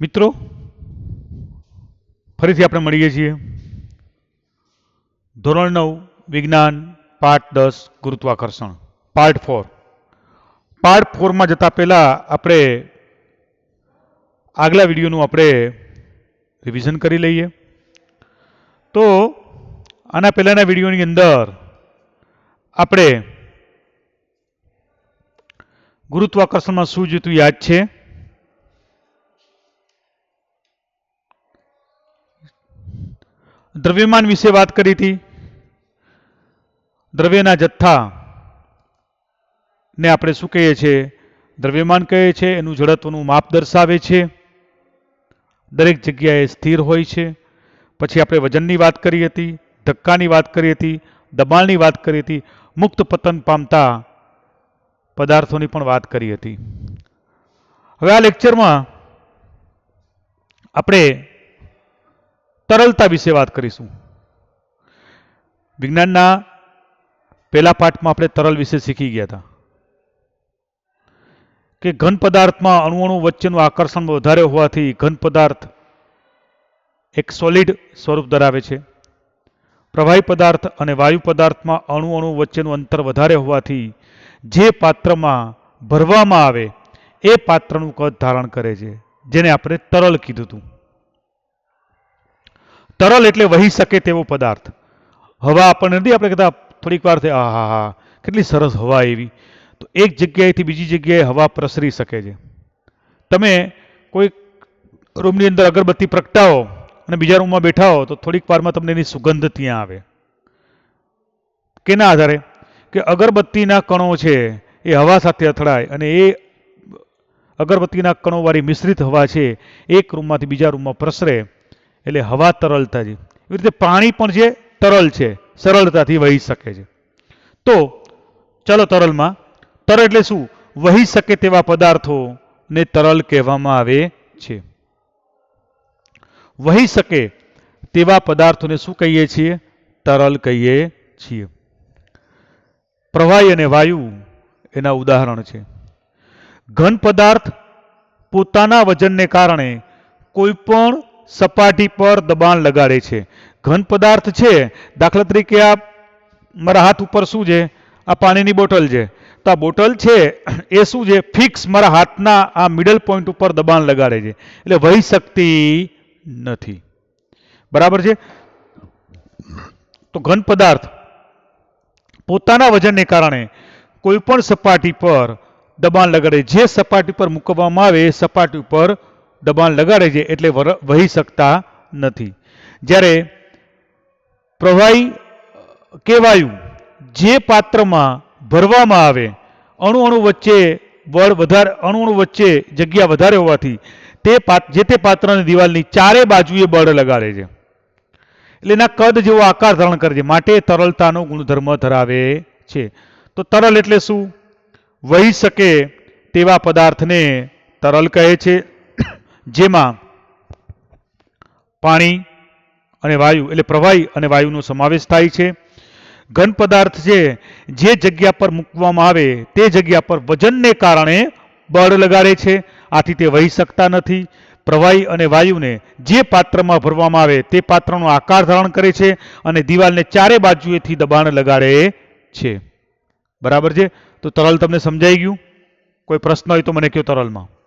મિત્રો, ફરીથી આપણે મળીએ છીએ. ધોરણ નવ, વિજ્ઞાન પાર્ટ દસ, ગુરુત્વાકર્ષણ, પાર્ટ ફોર. પાર્ટ ફોરમાં જતા પહેલાં આપણે આગલા વિડીયોનું આપણે રિવિઝન કરી લઈએ. તો, આના પહેલાંના વિડીયોની અંદર આપણે ગુરુત્વાકર્ષણમાં શું જોતું યાદ છે? દ્રવ્યમાન વિશે વાત કરી હતી. દ્રવ્યના જથ્થા ને આપણે શું કહીએ છીએ? દ્રવ્યમાન કહે છે એનું જડત્વનું માપ દર્શાવે છે. દરેક જગ્યાએ સ્થિર હોય છે. પછી આપણે વજનની વાત કરી હતી, ધક્કાની વાત કરી હતી, દબાણની વાત કરી હતી, મુક્ત પતન પામતા પદાર્થોની પણ વાત કરી હતી. હવે આ લેક્ચરમાં આપણે તરલતા વિશે વાત કરીશું. વિજ્ઞાનના પહેલા પાઠમાં આપણે તરલ વિશે શીખી ગયા હતા. કે ઘન પદાર્થમાં અણુ અણુ વચ્ચેનું આકર્ષણ વધારે હોવાથી ઘન પદાર્થ એક સોલિડ સ્વરૂપ ધરાવે છે. પ્રવાહી પદાર્થ અને વાયુ પદાર્થમાં અણુ અણુ વચ્ચેનું અંતર વધારે હોવાથી જે પાત્રમાં ભરવામાં આવે એ પાત્રનું કદ ધારણ કરે છે, જેને આપણે તરલ કીધું હતું. તરલ એટલે વહી શકે તેવો પદાર્થ. હવા આપણને નથી, આપણે કહેતા થોડીક વાર થઈ આ હા હા, કેટલી સરસ હવા એવી તો એક જગ્યાએથી બીજી જગ્યાએ હવા પ્રસરી શકે છે. તમે કોઈ રૂમની અંદર અગરબત્તી પ્રગટાવો અને બીજા રૂમમાં બેઠા હો તો થોડીક વારમાં તમને એની સુગંધ ત્યાં આવે. કેના આધારે? કે અગરબત્તીના કણો છે, એ હવા સાથે અથડાય અને એ અગરબત્તીના કણોવાળી મિશ્રિત હવા છે, એક રૂમમાંથી બીજા રૂમમાં પ્રસરે. એટલે હવા તરલતા છે એવી રીતે પાણી પણ છે, તરલ છે, સરળતાથી વહી શકે છે. તો ચાલો તરલમાં. તરલ એટલે શું? વહી શકે તેવા પદાર્થો ને તરલ કહેવામાં આવે છે. વહી શકે તેવા પદાર્થોને શું કહીએ છીએ? તરલ કહીએ છીએ. પ્રવાહી અને વાયુ એના ઉદાહરણ છે. ઘન પદાર્થ પોતાના વજનને કારણે કોઈ પણ સપાટી પર દબાણ લગાડે છે. ઘન પદાર્થ છે. દાખલા તરીકે આ મારા હાથ ઉપર શું છે? આ પાણીની બોટલ છે. તો આ બોટલ છે, એ શું છે? ફિક્સ મારા હાથના આ મિડલ પોઈન્ટ ઉપર દબાણ લગાડે છે. એટલે વહી શકતી નથી. બરાબર છે? તો ઘન પદાર્થ પોતાના વજનને કારણે કોઈ પણ સપાટી પર દબાણ લગાડે. જે સપાટી પર મૂકવામાં આવે એ સપાટી ઉપર દબાણ લગાડે છે એટલે વહી શકતા નથી. જ્યારે પ્રવાહી કે વાયુ જે પાત્રમાં ભરવામાં આવે, અણુ અણુ વચ્ચે બળ વધારે, અણુ અણુ વચ્ચે જગ્યા વધારે હોવાથી તે પાત્ર જે તે પાત્રની દિવાલની ચારે બાજુએ બળ લગાડે છે. એટલે એના કદ જેવો આકાર ધારણ કરે છે. માટે તરલતાનો ગુણધર્મ ધરાવે છે. તો તરલ એટલે શું? વહી શકે તેવા પદાર્થને તરલ કહે છે. જેમાં પાણી અને વાયુ, એટલે પ્રવાહી અને વાયુનો સમાવેશ થાય છે. ઘન પદાર્થ છે, જે જગ્યા પર મૂકવામાં આવે, તે જગ્યા પર વજનને કારણે બળ લગાડે છે. આથી તે વહી શકતા નથી. પ્રવાહી અને વાયુને જે પાત્રમાં ભરવામાં આવે, તે પાત્રનો આકાર ધારણ કરે છે અને દિવાલને ચારે બાજુએથી દબાણ લગાડે છે. બરાબર છે? તો તરલ તમને સમજાઈ ગયું? કોઈ પ્રશ્ન હોય તો મને કહો તરલમાં?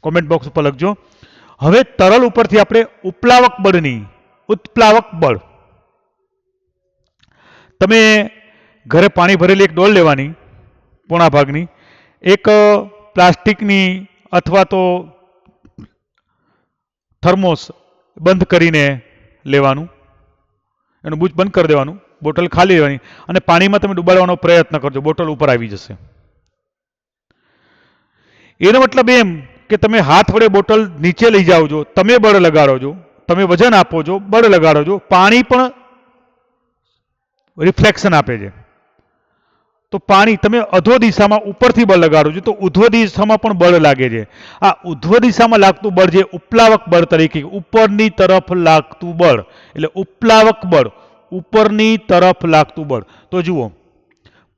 કોમેન્ટ બોક્સ ઉપર લખજો. હવે તરલ ઉપરથી આપણે ઉપલાવક બળની, ઉત્પ્લાવક બળ. તમે ઘરે પાણી ભરેલી એક ડોલ લેવાની, પોણા ભાગની. એક પ્લાસ્ટિકની અથવા તો થર્મોસ બંધ કરીને લેવાનું. એનું બૂજ બંધ કરી દેવાનું. બોટલ ખાલી લેવાની અને પાણીમાં તમે ડુબાડવાનો પ્રયત્ન કરજો. બોટલ ઉપર આવી જશે. એનો મતલબ એમ કે તમે હાથ વડે બોટલ નીચે લઈ જાઓ છો, તમે બળ લગાડો છો, તમે વજન આપો છો, બળ લગાડો છો, પાણી પણ રિફ્લેક્શન આપે છે. તો પાણી, તમે અધો દિશામાં ઉપરથી બળ લગાડો છો, તો ઉધ્વ દિશામાં પણ બળ લાગે છે. આ ઉધ્વ દિશામાં લાગતું બળ જે ઉપલાવક બળ તરીકે, ઉપરની તરફ લાગતું બળ, એટલે ઉપલાવક બળ, ઉપરની તરફ લાગતું બળ. તો જુઓ,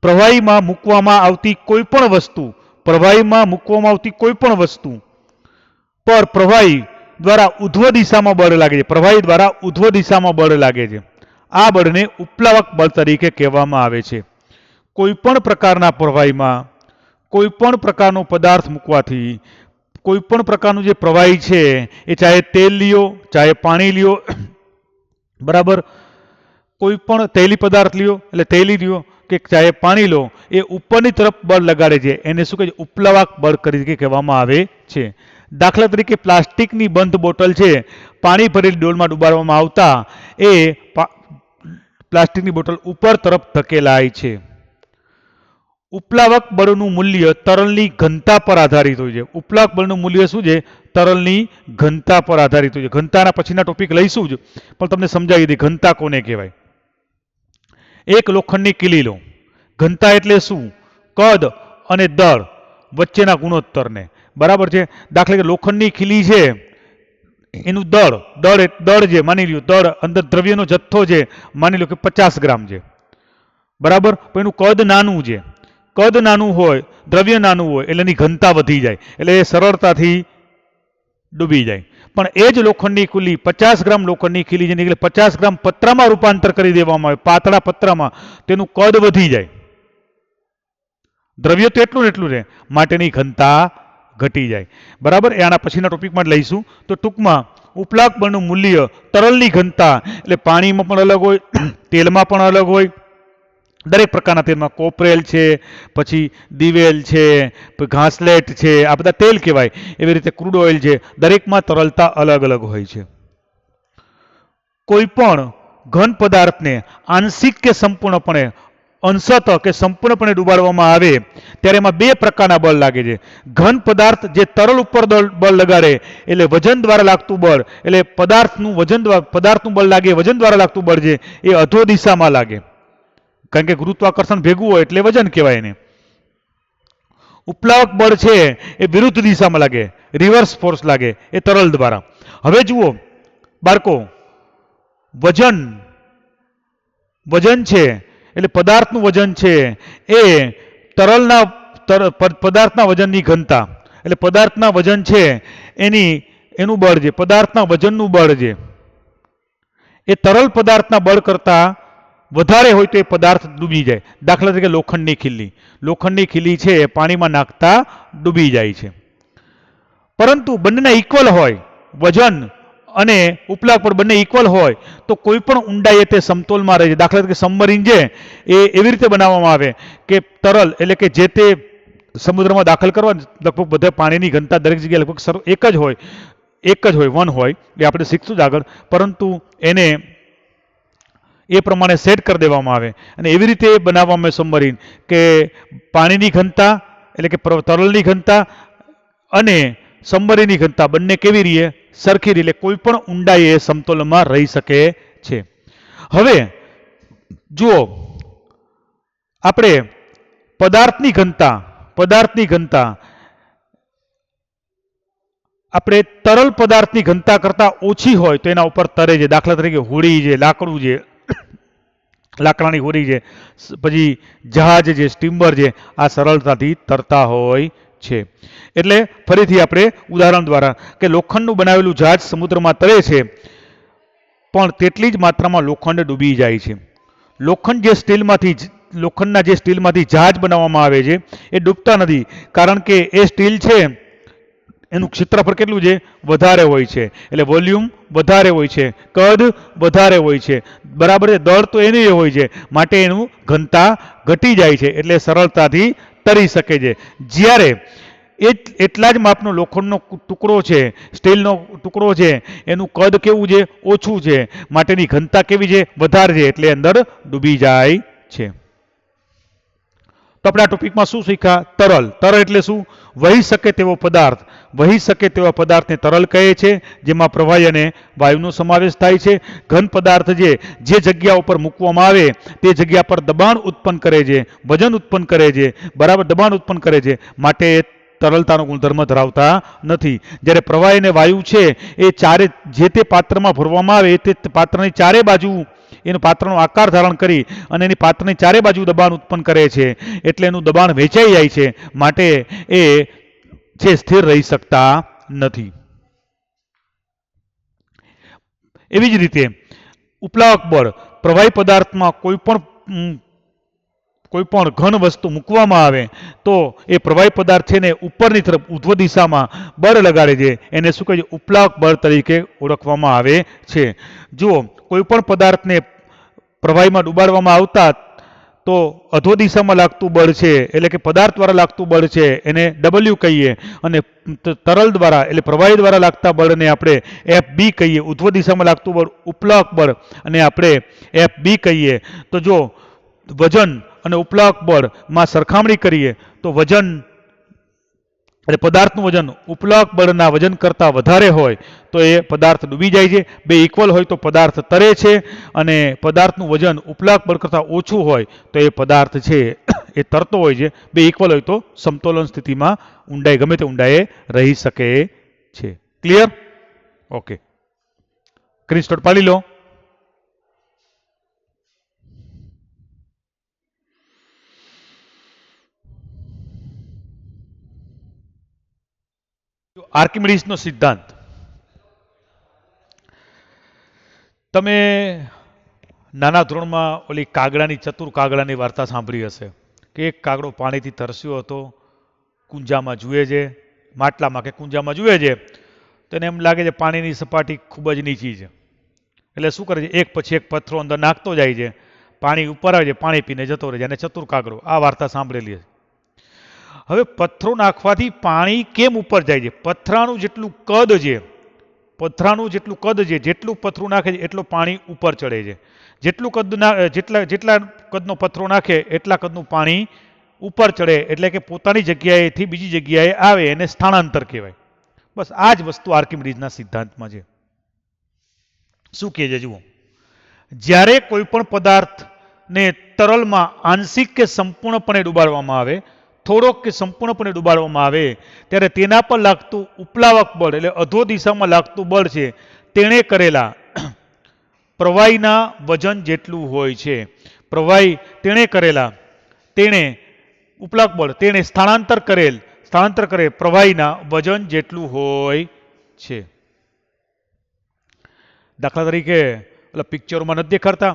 પ્રવાહીમાં મૂકવામાં આવતી કોઈ પણ વસ્તુ પ્રવાહીમાં મૂકવામાં આવતી કોઈ પણ વસ્તુ. પર પ્રવાહી દ્વારા ઉધ્વ દિશામાં બળ લાગે છે. પ્રવાહી દ્વારા ઉધ્વ દિશામાં બળ લાગે છે. આ બળને ઉપલાવક બળ તરીકે કહેવામાં આવે છે. કોઈ પણ પ્રકારના પ્રવાહીમાં કોઈ પણ પ્રકારનો પદાર્થ મૂકવાથી કોઈ પણ પ્રકારનું જે પ્રવાહી છે, એ ચાહે તેલ લ્યો, ચાહે પાણી લ્યો, બરાબર? કોઈ પણ તૈલી પદાર્થ લ્યો, એટલે તૈલી લ્યો કે ચાહે પાણી લો એ ઉપરની તરફ બળ લગાડે છે. એને શું કહે છે? ઉપપ્લાવક બળ તરીકે કહેવામાં આવે છે. દાખલા તરીકે પ્લાસ્ટિકની બંધ બોટલ છે, પાણી ભરેલી ડોલમાં ડુબાડવામાં આવતા એ પ્લાસ્ટિકની બોટલ ઉપર તરફ ધકેલાય છે. ઉપલાવક બળનું મૂલ્ય તરલની ઘનતા પર આધારિત હોય છે. ઉપલાવક બળનું મૂલ્ય શું છે? તરલની ઘનતા પર આધારિત હોય છે. ઘનતાના પછીના ટોપિક લઈશું જ, પણ તમને સમજાવી દે, ઘનતા કોને કહેવાય? એક લોખંડની કિલી લો. ઘનતા એટલે શું? કદ અને દળ વચ્ચેના ગુણોત્તરને. બરાબર છે? દાખલા કે લોખંડની ખીલી છે, એનું દળ દળ દળ જે માની લ્યો, દળ અંદર દ્રવ્યનો જથ્થો છે, માની લો કે પચાસ ગ્રામ છે. બરાબર? એનું કદ નાનું છે. કદ નાનું હોય, દ્રવ્ય નાનું હોય, એટલે એની ઘનતા વધી જાય, એટલે એ સરળતાથી ડૂબી જાય. પણ એ જ લોખંડની ખુલ્લી પચાસ ગ્રામ લોખંડની ખીલી જેની એટલે પચાસ ગ્રામ પત્રામાં રૂપાંતર કરી દેવામાં આવે, પાતળા પત્રામાં, તેનું કદ વધી જાય. દ્રવ્ય તો એટલું ને એટલું રહે, માટેની ઘનતા ઘટી જાય. બરાબર? એ આના પછીના ટોપિકમાં જ લઈશું. તો ટૂંકમાં, ઉપલાક બળનું મૂલ્ય તરલની ઘનતા, એટલે પાણીમાં પણ અલગ હોય, તેલમાં પણ અલગ હોય. દરેક પ્રકારના તેલમાં કોપરેલ છે, પછી દિવેલ છે ઘાસલેટ છે, આ બધા તેલ કહેવાય. એવી રીતે ક્રૂડ ઓઇલ છે, દરેકમાં તરલતા અલગ અલગ હોય છે. કોઈ પણ ઘન પદાર્થને આંશિક કે સંપૂર્ણપણે અંશત કે સંપૂર્ણપણે ડૂબાડવામાં આવે, ત્યારે એમાં બે પ્રકારના બળ લાગે છે. ઘન પદાર્થ જે તરલ ઉપર બળ લગાડે, એટલે વજન દ્વારા લાગતું બળ, એટલે પદાર્થનું વજન પદાર્થનું બળ લાગે, વજન દ્વારા લાગતું બળ છે એ અધો દિશામાં લાગે. કારણ કે ગુરુત્વાકર્ષણ ભેગું હોય એટલે વજન કહેવાય એને. ઉપલાવક બળ છે, એ વિરુદ્ધ દિશામાં લાગે રિવર્સ ફોર્સ લાગે, એ તરલ દ્વારા. હવે જુઓ, બાળકો, વજન વજન છે એટલે પદાર્થનું વજન છે એ તરલના, તર- પદાર્થના વજનની ઘનતા. એટલે પદાર્થના વજન છે એની, એનું બળ છે પદાર્થના વજનનું બળ છે એ તરલ પદાર્થના બળ કરતાં વધારે હોય તો એ પદાર્થ ડૂબી જાય. દાખલા તરીકે લોખંડની ખીલી. લોખંડની ખીલી છે એ પાણીમાં નાખતા ડૂબી જાય છે. પરંતુ બંનેના ઇક્વલ હોય. વજન અને ઉપલા પર બંને ઇક્વલ હોય, તો કોઈ પણ ઊંડાઈએ તે સમતોલમાં રહે છે. દાખલા તરીકે સબમરીન છે એ એવી રીતે બનાવવામાં આવે કે તરલ એટલે કે જે તે સમુદ્રમાં દાખલ કરવા, લગભગ બધા પાણીની ઘનતા દરેક જગ્યાએ લગભગ સર, એક જ હોય, એક જ હોય, વન હોય, એ આપણે શીખશું જ આગળ. પરંતુ એને એ પ્રમાણે સેટ કરી દેવામાં આવે અને એવી રીતે બનાવવામાં આવે સબમરીન કે પાણીની ઘનતા એટલે કે તરલની ઘનતા અને સબમરીનની ઘનતા બંને કેવી રીતે સરખી રીતે કોઈ પણ ઊંડાઈએ સમતોલનમાં રહી શકે છે. હવે, જુઓ, આપણે પદાર્થની ઘનતા પદાર્થની ઘનતા, આપણે તરલ પદાર્થની ઘનતા કરતાં ઓછી હોય તો એના ઉપર તરે છે. દાખલા તરીકે હોળી છે, લાકડું છે, લાકડાની હોરી છે પછી જહાજ છે, સ્ટીમર છે, આ સરળતાથી તરતા હોય છે. એટલે ફરીથી આપણે ઉદાહરણ દ્વારા કે લોખંડનું બનાવેલું જહાજ સમુદ્રમાં તરે છે, પણ તેટલી જ માત્રામાં લોખંડ ડૂબી જાય છે. લોખંડ જે સ્ટીલમાંથી લોખંડના જે સ્ટીલમાંથી જહાજ બનાવવામાં આવે છે, એ ડૂબતા નથી. કારણ કે એ સ્ટીલ છે, એનું ક્ષેત્રફળ કેટલું છે? વધારે હોય છે. એટલે વોલ્યુમ વધારે હોય છે. કદ વધારે હોય છે. બરાબર છે? દળ તો એની હોય છે. માટે એનું ઘનતા ઘટી જાય છે. એટલે સરળતાથી તરી શકે છે. જ્યારે એ એટલા જ માપનો લોખંડનો ટુકડો છે, સ્ટીલનો ટુકડો છે, એનું કદ કેવું છે? ઓછું છે. માટેની ઘનતા કેવી છે? વધારે છે. એટલે અંદર ડૂબી જાય છે. તો આપણે આ ટોપિકમાં શું શીખ્યા? તરલ. તરલ એટલે શું? વહી શકે તેવો પદાર્થ. વહી શકે તેવા પદાર્થને તરલ કહે છે, જેમાં પ્રવાહી અને વાયુનો સમાવેશ થાય છે. ઘન પદાર્થ જે જે જગ્યા ઉપર મૂકવામાં આવે, તે જગ્યા પર દબાણ ઉત્પન્ન કરે છે, વજન ઉત્પન્ન કરે છે, બરાબર દબાણ ઉત્પન્ન કરે છે. માટે તરલતાનો ગુણધર્મ ધરાવતા નથી. જ્યારે પ્રવાહી અને વાયુ છે, એ ચારે, જે તે પાત્રમાં ભરવામાં આવે તે, પાત્રની ચારે બાજુ એનું પાત્રનો આકાર ધારણ કરી અને એની પાત્રની ચારે બાજુ દબાણ ઉત્પન્ન કરે છે. એટલે એનું દબાણ વેચાઈ જાય છે. માટે એ છે સ્થિર રહી શકતા નથી. એવી જ રીતે ઉપલાવક બળ પ્રવાહી પદાર્થમાં કોઈ પણ કોઈ પણ ઘન વસ્તુ મૂકવામાં આવે તો એ પ્રવાહી પદાર્થ છે ને ઉપરની તરફ ઉધ્વ દિશામાં બળ લગાડે છે. એને શું કહે છે? ઉપલાવક બળ તરીકે ઓળખવામાં આવે છે. જો કોઈ પણ પદાર્થને પ્રવાહીમાં ડુબાડવામાં આવતા તો અધો દિશામાં લાગતું બળ છે, એટલે કે પદાર્થ દ્વારા લાગતું બળ છે, એને ડબલ્યુ કહીએ. અને તરલ દ્વારા, એટલે પ્રવાહી દ્વારા લાગતા બળને આપણે એફ બી કહીએ. ઉધ્વ દિશામાં લાગતું બળ ઉપલાવક બળ, અને આપણે એફ બી કહીએ. તો જો વજન અને ઉપલાવક બળમાં સરખામણી કરીએ, તો વજન એટલે પદાર્થનું વજન ઉપલક બળના વજન કરતાં વધારે હોય, તો એ પદાર્થ ડૂબી જાય છે. બે ઇક્વલ હોય તો પદાર્થ તરે છે અને પદાર્થનું વજન ઉપલક બળ કરતાં ઓછું હોય, તો એ પદાર્થ છે, એ તરતો હોય છે. બે ઇક્વલ હોય તો સમતોલન સ્થિતિમાં ઊંડાઈ, ગમે તે ઊંડાઈએ રહી શકે છે. ક્લિયર ઓકે ક્રિસ્ટોટ પાડી લો. આર્કિમિડીસનો સિદ્ધાંત. તમે નાના ધોરણમાં ઓલી કાગડાની, ચતુર કાગડાની વાર્તા સાંભળી હશે કે એક કાગડો પાણીથી તરસ્યો હતો, કુંજામાં જુએ છે, માટલામાં કે કુંજામાં જુએ છે તેને એમ લાગે છે પાણીની સપાટી ખૂબ જ નીચી છે. એટલે શું કરે છે? એક પછી એક પથ્થરો અંદર નાખતો જાય છે, પાણી ઉપર આવે છે, પાણી પીને જતો રહે છે, અને ચતુર કાગડો, આ વાર્તા સાંભળેલી છે હવે પથ્થરો નાખવાથી પાણી કેમ ઉપર જાય છે? પથરાનું જેટલું કદ છે પથરાનું જેટલું કદ છે, જેટલું પથરું નાખે છે, એટલું પાણી ઉપર ચડે છે. જેટલું કદ જેટલા જેટલા કદનો પથરો નાખે, એટલા કદનું પાણી ઉપર ચડે. એટલે કે પોતાની જગ્યાએથી બીજી જગ્યાએ આવે એને સ્થાનાંતર કહેવાય. બસ આ જ વસ્તુ આર્કિમિડીઝના સિદ્ધાંતમાં છે. શું કહે છે જુઓ? જ્યારે કોઈ પણ પદાર્થને તરલમાં આંશિક કે સંપૂર્ણપણે ડુબાડવામાં આવે થોડોક કે સંપૂર્ણપણે ડુબાડવામાં આવે, ત્યારે તેના પર લાગતું ઉપલાવક બળ એટલે અધો દિશામાં લાગતું બળ છે, તેણે કરેલા પ્રવાહીના વજન જેટલું હોય છે. પ્રવાહી તેણે કરેલા, તેણે ઉપલાવક બળ, તેણે સ્થળાંતર કરેલ સ્થળાંતર કરે પ્રવાહીના વજન જેટલું હોય છે. દાખલા તરીકે, એટલે પિક્ચરોમાં નથી દેખાડતા.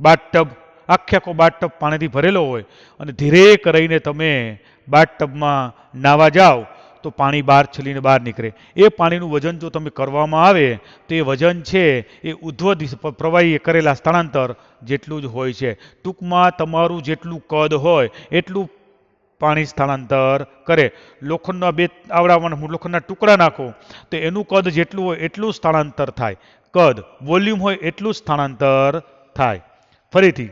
બાથટબ આખે આખો બાથટબ પાણીથી ભરેલો હોય અને ધીરે કરીને તમે બાથટબમાં નાવા જાઓ તો પાણી બહાર છલીને બહાર નીકળે. એ પાણીનું વજન જો તમે કરવામાં આવે, તો એ વજન છે એ ઉધ્વ પ્રવાહીએ કરેલા સ્થળાંતર જેટલું જ હોય છે. ટૂંકમાં તમારું જેટલું કદ હોય, એટલું પાણી સ્થળાંતર કરે. લોખંડના બે આવડાવવાના લોખંડના ટુકડા નાખો, તો એનું કદ જેટલું હોય એટલું સ્થળાંતર થાય. કદ, વોલ્યુમ હોય એટલું સ્થળાંતર થાય. ફરીથી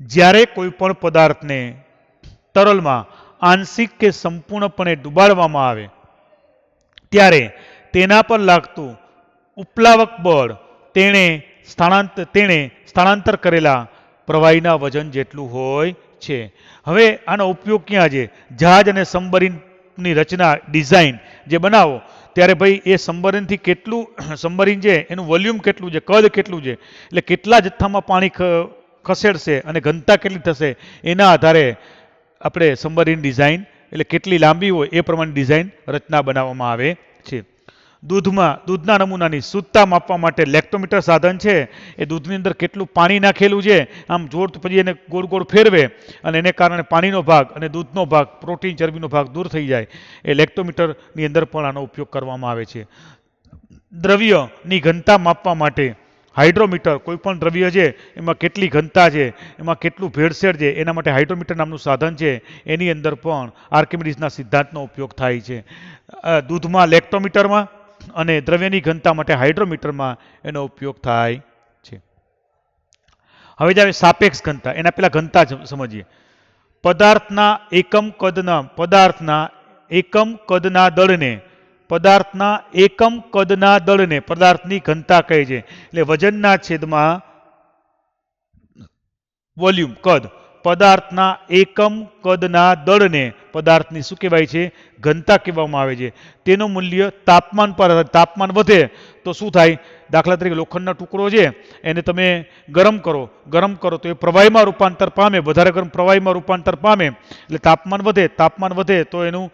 જ્યારે કોઈ પણ પદાર્થને તરલમાં આંશિક કે સંપૂર્ણપણે ડુબાડવામાં આવે, ત્યારે તેના પર લાગતું ઉપલાવક બળ તેણે સ્થાનાંતર તેણે સ્થળાંતર કરેલા પ્રવાહીના વજન જેટલું હોય છે. હવે આનો ઉપયોગ ક્યાં છે? જહાજ અને સંબરીનની રચના, ડિઝાઇન જે બનાવો, ત્યારે ભાઈ એ સંબરીનથી કેટલું, સંબરીન છે એનું વોલ્યુમ કેટલું છે, કદ કેટલું છે? એટલે કેટલા જથ્થામાં પાણી ખસેડશે અને ઘનતા કેટલી થશે એના આધારે આપણે સંબરીની ડિઝાઇન એટલે કેટલી લાંબી હોય એ પ્રમાણે ડિઝાઇન રચના બનાવવામાં આવે છે. દૂધમાં, દૂધના નમૂનાની શુદ્ધતા માપવા માટે લેક્ટોમીટર સાધન છે. એ દૂધની અંદર કેટલું પાણી નાખેલું છે, આમ જોર પછી એને ગોળ ગોળ ફેરવે અને એને કારણે પાણીનો ભાગ અને દૂધનો ભાગ, પ્રોટીન, ચરબીનો ભાગ દૂર થઈ જાય. એ લેક્ટોમીટરની અંદર પણ આનો ઉપયોગ કરવામાં આવે છે. દ્રવ્યની ઘનતા માપવા માટે હાઇડ્રોમીટર કોઈ પણ દ્રવ્ય છે, એમાં કેટલી ઘનતા છે, એમાં કેટલું ભેળસેળ છે, એના માટે હાઇડ્રોમીટર નામનું સાધન છે, એની અંદર પણ આર્કિમિડીઝના સિદ્ધાંતનો ઉપયોગ થાય છે. દૂધમાં લેક્ટોમીટરમાં અને દ્રવ્યની ઘનતા માટે હાઇડ્રોમીટરમાં એનો ઉપયોગ થાય છે. હવે જ્યારે સાપેક્ષ ઘનતા, એના પહેલાં ઘનતા સમજીએ. પદાર્થના એકમ કદના, પદાર્થના એકમ કદના દળને પદાર્થના એકમ કદના દળને પદાર્થની ઘનતા કહે છે. એટલે વજનના છેદમાં વોલ્યુમ, કદ. પદાર્થના એકમ કદના દળને પદાર્થની શું કહેવાય છે? ઘનતા કહેવામાં આવે છે. તેનું મૂલ્ય તાપમાન પર તાપમાન વધે તો શું થાય? દાખલા તરીકે લોખંડનો ટુકડો છે, એને તમે ગરમ કરો. ગરમ કરો તો એ પ્રવાહીમાં રૂપાંતર પામે. વધારે ગરમ પ્રવાહીમાં રૂપાંતર પામે. એટલે તાપમાન વધે. તાપમાન વધે તો એનું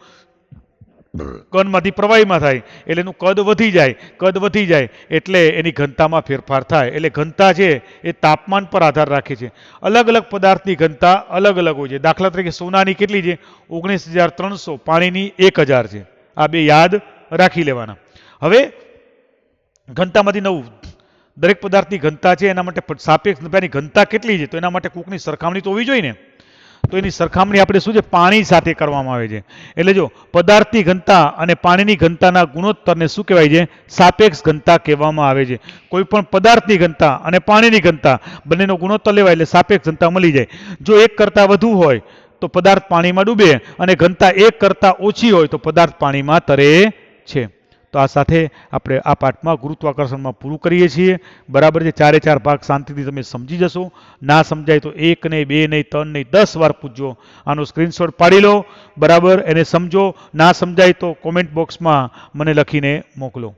કણમાંથી પ્રવાહીમાં થાય, એટલે એનું કદ વધી જાય, કદ વધી જાય, એટલે એની ઘનતામાં ફેરફાર થાય. એટલે ઘનતા છે એ તાપમાન પર આધાર રાખે છે. અલગ અલગ પદાર્થની ઘનતા અલગ અલગ હોય છે. દાખલા તરીકે સોનાની કેટલી છે? ઓગણીસ હજાર ત્રણસો, પાણીની એક હજાર છે. આ બે યાદ રાખી લેવાના. હવે ઘનતામાંથી નવું. દરેક પદાર્થની ઘનતા છે, એના માટે સાપેક્ષ ઘનતા કેટલી છે? તો એના માટે કોકની સરખામણી તો હોવી જોઈએ ને. તો એની સરખામણી આપણે શું છે? પાણી સાથે કરવામાં આવે છે. એટલે જો પદાર્થની ઘનતા અને પાણીની ઘનતાના ગુણોત્તરને શું કહેવાય છે? સાપેક્ષ ઘનતા કહેવામાં આવે છે. કોઈ પણ પદાર્થની ઘનતા અને પાણીની ઘનતા બંનેનો ગુણોત્તર લેવાય એટલે સાપેક્ષ ઘનતા મળી જાય. જો એક કરતાં વધુ હોય, તો પદાર્થ પાણીમાં ડૂબે અને ઘનતા એક કરતાં ઓછી હોય, તો પદાર્થ પાણીમાં તરે છે. તો આ સાથે આપણે આ પાઠમાં ગુરુત્વાકર્ષણમાં પૂરું કરીએ છીએ. બરાબર છે? ચારે ચાર ભાગ શાંતિથી તમે સમજી જશો. ના સમજાય તો એક નહીં, બે નહીં, ત્રણ નહીં, દસ વાર પૂછજો. આનો સ્ક્રીનશોટ પાડી લો. બરાબર? એને સમજો. ના સમજાય તો કોમેન્ટ બોક્સમાં મને લખીને મોકલો.